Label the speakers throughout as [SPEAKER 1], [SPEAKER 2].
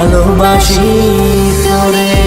[SPEAKER 1] ভালোবাসি তোরে।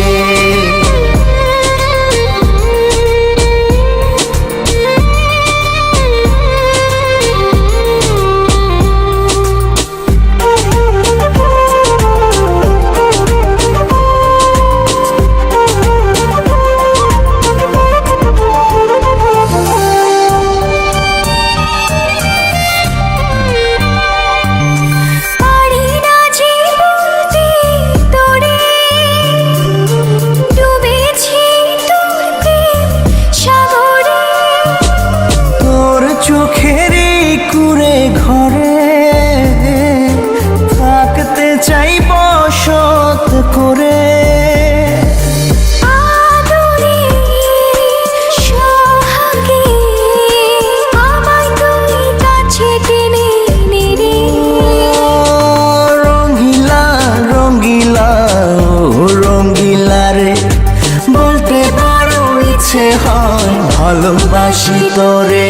[SPEAKER 2] ইচ্ছে হয় ভালোবাসি তোরে।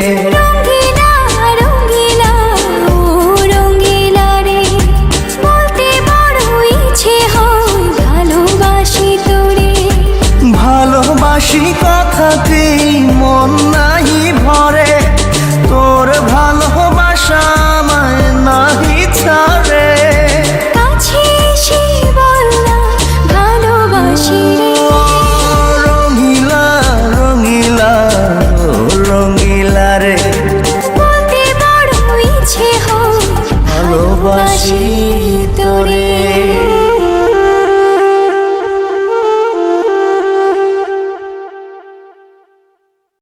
[SPEAKER 1] থাকি।